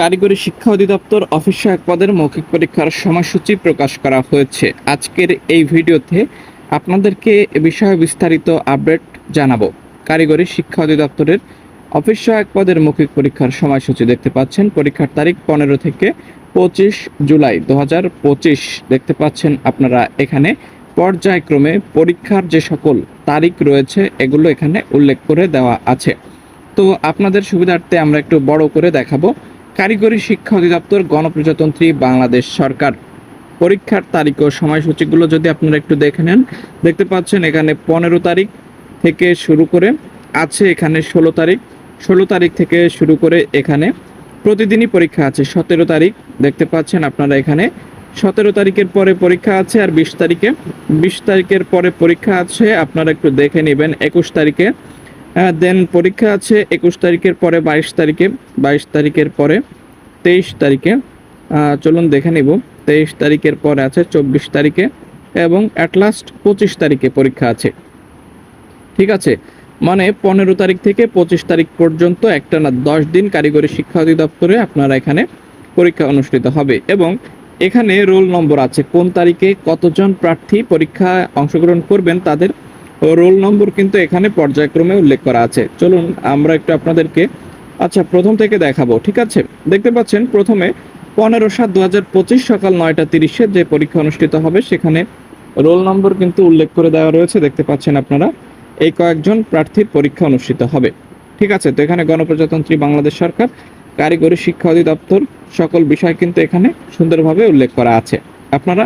কারিগরি শিক্ষা অধিদপ্তর অফিস সহায়ক পদের মৌখিক পরীক্ষার সময়সূচি প্রকাশ করা হয়েছে। আজকের এই ভিডিওতে আপনাদেরকে এ বিষয়ে বিস্তারিত আপডেট জানাব। কারিগরি শিক্ষা অধিদপ্তরের অফিস সহায়ক পদের মৌখিক পরীক্ষার সময়সূচি দেখতে পাচ্ছেন। পরীক্ষার তারিখ পনেরো থেকে পঁচিশ জুলাই দু হাজার পঁচিশ। দেখতে পাচ্ছেন আপনারা এখানে পর্যায়ক্রমে পরীক্ষার যে সকল তারিখ রয়েছে, এগুলো এখানে উল্লেখ করে দেওয়া আছে। তো আপনাদের সুবিধার্থে আমরা একটু বড় করে দেখাবো। কারিগরি শিক্ষা অধিদপ্তর গণপ্রজাতন্ত্রী বাংলাদেশ সরকার। পরীক্ষার তারিখ ও সময়সূচিগুলো যদি আপনারা একটু দেখে নেন, দেখতে পাচ্ছেন এখানে পনেরো তারিখ থেকে শুরু করে আছে এখানে ষোলো তারিখ। ষোলো তারিখ থেকে শুরু করে এখানে প্রতিদিনই পরীক্ষা আছে, সতেরো তারিখ। দেখতে পাচ্ছেন আপনারা এখানে সতেরো তারিখের পরে পরীক্ষা আছে আর বিশ তারিখে। বিশ তারিখের পরে পরীক্ষা আছে, আপনারা একটু দেখে নেবেন। একুশ তারিখে দেন পরীক্ষা আছে একুশ তারিখের পরে, বাইশ তারিখে, বাইশ তারিখের পরে, তেইশ তারিখে চলুন দেখে নিব। তেইশ তারিখের পরে আছে, চব্বিশ তারিখে, এবং অ্যাট লাস্ট পঁচিশ তারিখে পরীক্ষা আছে। ঠিক আছে? মানে পনেরো তারিখ থেকে পঁচিশ তারিখ পর্যন্ত একটা না দশ দিন কারিগরি শিক্ষা অধিদপ্তরে আপনারা এখানে পরীক্ষা অনুষ্ঠিত হবে। এবং এখানে রোল নম্বর আছে। কোন তারিখে কতজন প্রার্থী পরীক্ষায় অংশগ্রহণ করবেন তাদের রোল নম্বর কিন্তু এখানে পর্যায়ক্রমে উল্লেখ করা আছে। চলুন, আমরা একটু আপনাদেরকে আচ্ছা প্রথম থেকে দেখাবো, ঠিক আছে? দেখতে পাচ্ছেন, প্রথমে পনেরো সাত দু হাজার পঁচিশ সকাল নয়টা তিরিশে যে পরীক্ষা অনুষ্ঠিত হবে, সেখানে রোল নম্বর কিন্তু উল্লেখ করে দেওয়া রয়েছে, দেখতে পাচ্ছেন আপনারা। এই কয়েকজন প্রার্থীর পরীক্ষা অনুষ্ঠিত হবে। ঠিক আছে, তো এখানে গণপ্রজাতন্ত্রী বাংলাদেশ সরকার, কারিগরি শিক্ষা অধিদপ্তর, সকল বিষয় কিন্তু এখানে সুন্দরভাবে উল্লেখ করা আছে। আপনারা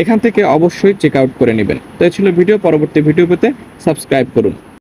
এখান থেকে অবশ্যই চেক আউট করে নেবেন। তো এই ছিল ভিডিও, পরবর্তী ভিডিও পেতে সাবস্ক্রাইব করুন।